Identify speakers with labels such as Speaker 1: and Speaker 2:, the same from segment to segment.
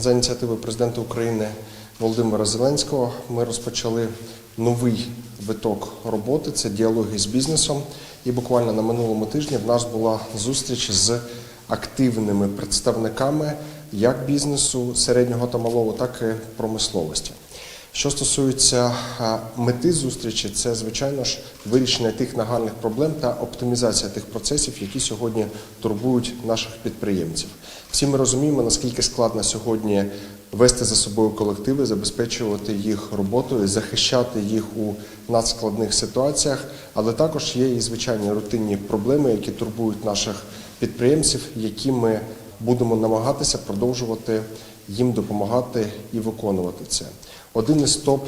Speaker 1: За ініціативи президента України Володимира Зеленського ми розпочали новий виток роботи. Це діалоги з бізнесом. І буквально на минулому тижні в нас була зустріч з активними представниками як бізнесу середнього та малого, так і промисловості. Що стосується мети зустрічі, це звичайно ж вирішення тих нагальних проблем та оптимізація тих процесів, які сьогодні турбують наших підприємців. Всі ми розуміємо, наскільки складно сьогодні вести за собою колективи, забезпечувати їх роботою, захищати їх у надскладних ситуаціях, але також є і звичайні рутинні проблеми, які турбують наших підприємців, які ми будемо намагатися продовжувати їм допомагати і виконувати це. Один із топ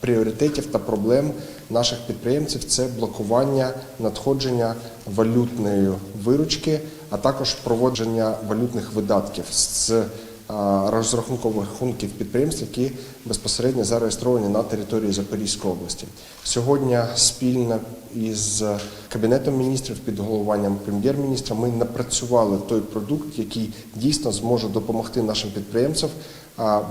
Speaker 1: пріоритетів та проблем наших підприємців це блокування надходження валютної виручки, а також проводження валютних видатків з рахунків підприємств, які безпосередньо зареєстровані на території Запорізької області. Сьогодні спільно із кабінетом міністрів під головуванням прем'єр-міністра ми напрацювали той продукт, який дійсно зможе допомогти нашим підприємцям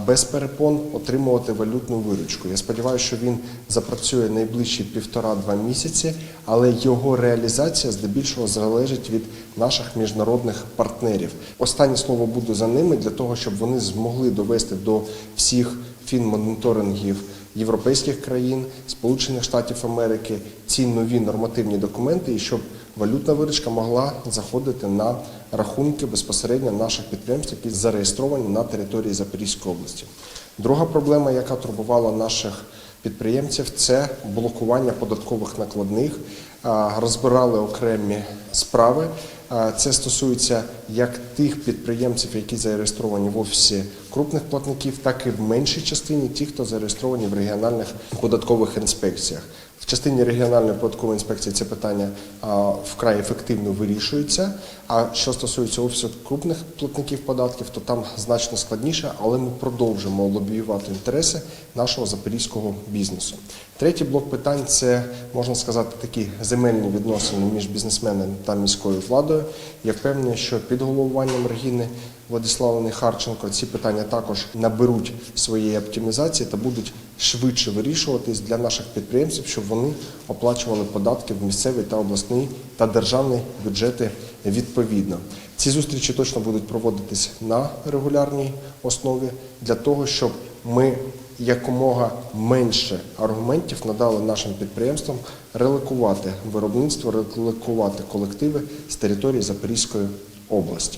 Speaker 1: без перепон отримувати валютну виручку. Я сподіваюся, що він запрацює найближчі півтора-два місяці, але його реалізація здебільшого залежить від наших міжнародних партнерів. Останнє слово буде за ними для того, щоб вони змогли довести до всіх фінмоніторингів європейських країн, Сполучених Штатів Америки ці нові нормативні документи, і щоб валютна виручка могла заходити на рахунки безпосередньо наших підприємств, які зареєстровані на території Запорізької області. Друга проблема, яка турбувала наших підприємців, це блокування податкових накладних. Розбирали окремі справи. Це стосується як тих підприємців, які зареєстровані в офісі крупних платників, так і в меншій частині ті, хто зареєстровані в регіональних податкових інспекціях. В частині регіональної податкової інспекції це питання вкрай ефективно вирішується. А що стосується офісу крупних платників податків, то там значно складніше, але ми продовжимо лобіювати інтереси нашого запорізького бізнесу. Третій блок питань це можна сказати такі земельні відносини між бізнесменами та міською владою. Я впевнений, що під головуванням Регіни Владиславовни Харченко ці питання також наберуть своєї оптимізації та будуть швидше вирішуватись для наших підприємців, щоб вони оплачували податки в місцевий та обласний та державний бюджети відповідно. Ці зустрічі точно будуть проводитись на регулярній основі для того, щоб ми якомога менше аргументів надали нашим підприємствам релокувати виробництво, релокувати колективи з території Запорізької області.